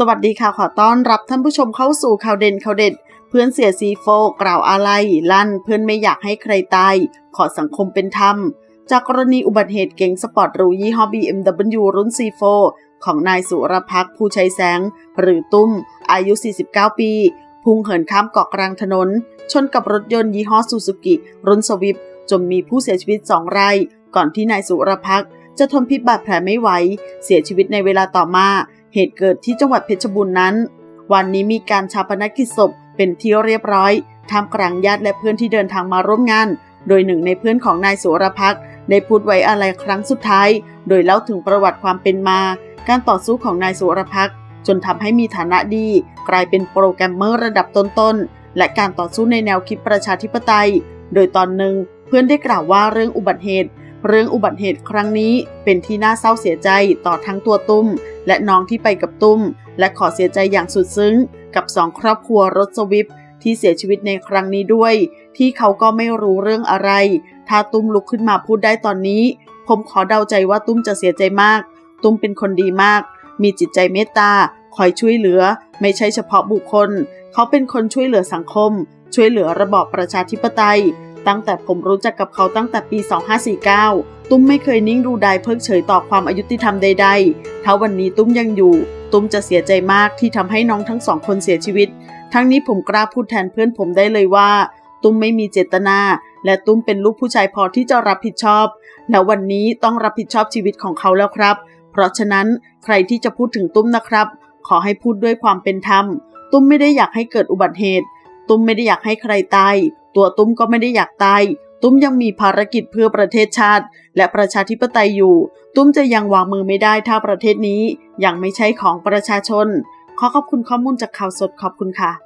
สวัสดีค่ะขอต้อนรับท่านผู้ชมเข้าสู่ข่าวเด่นข่าวเด็ด เพื่อนเสียซีโฟกล่าวอาลัยลั่น เพื่อนไม่อยากให้ใครตายขอสังคมเป็นธรรม จากกรณีอุบัติเหตุเก๋งสปอร์ตหรูยี่ห้อ BMW รุ่น C4 ของนายสุรพักผู้ชัยแสง หรือตุ้ม อายุ 49 ปี พุ่งเหินข้ามเกาะกลางถนน ชนกับรถยนต์ยี่ห้อซูซูกิ รุ่นสวิฟจนมีผู้เสียชีวิต2รายก่อนที่นายสุรพักจะทนพิษบาดแผลไม่ไหว เสียชีวิตในเวลาต่อมา เหตุเกิดที่จังหวัดเพชรบูรณ์นั้น วันนี้มีการชาปนกิจศพเป็นที่เรียบร้อยท่ามกลางญาติและเพื่อนที่เดินทางมาร่วมงาน โดยหนึ่งในเพื่อนของนายสุรพักษ์ได้พูดไว้อะไรครั้งสุดท้าย โดยเล่าถึงประวัติความเป็นมา การต่อสู้ของนายสุรพักษ์จนทำให้มีฐานะดี กลายเป็นโปรแกรมเมอร์ระดับต้นๆ และการต่อสู้ในแนวคิดประชาธิปไตย โดยตอนหนึ่งเพื่อนได้กล่าวว่าเรื่องอุบัติเหตุ เรื่องอุบัติเหตุครั้งนี้เป็นที่น่าเศร้าเสียใจต่อทั้งตัวตุ้ม และน้องที่ไปกับตุ้ม และขอเสียใจอย่างสุดซึ้ง กับสองครอบครัวรถสวิฟที่เสียชีวิตในครั้งนี้ด้วย ที่เขาก็ไม่รู้เรื่องอะไร ถ้าตุ้มลุกขึ้นมาพูดได้ตอนนี้ ผมขอเดาใจว่าตุ้มจะเสียใจมาก ตุ้มเป็นคนดีมาก มีจิตใจเมตตาคอยช่วยเหลือ ไม่ใช่เฉพาะบุคคล เขาเป็นคนช่วยเหลือสังคม ช่วยเหลือระบอบประชาธิปไตย ตั้งแต่ผมรู้จักกับเขาตั้งแต่ปี 2549 ตุ้มไม่เคยนิ่งดูดายเพิกเฉยต่อความอายุติธรรมใดๆ ถ้าวันนี้ตุ้มยังอยู่ ตุ้มจะเสียใจมากที่ทำให้น้องทั้งสองคนเสียชีวิต ทั้งนี้ผมกล้าพูดแทนเพื่อนผมได้เลยว่า ตุ้มไม่มีเจตนา และตุ้มเป็นลูกผู้ชายพอที่จะรับผิดชอบและวันนี้ต้องรับผิดชอบชีวิตของเขาแล้วครับ เพราะฉะนั้นใครที่จะพูดถึงตุ้มนะครับ ขอให้พูดด้วยความเป็นธรรม ตุ้มไม่ได้อยากให้เกิดอุบัติเหตุ ตุ้มไม่ได้อยากให้ใครตาย ตัวตุ้มก็ไม่ได้อยากตาย ตุ้มยังมีภารกิจเพื่อประเทศชาติ และประชาธิปไตยอยู่ ตุ้มจะยังวางมือไม่ได้ถ้าประเทศนี้ยังไม่ใช่ของประชาชน ขอขอบคุณข้อมูลจากข่าวสดขอบคุณค่ะ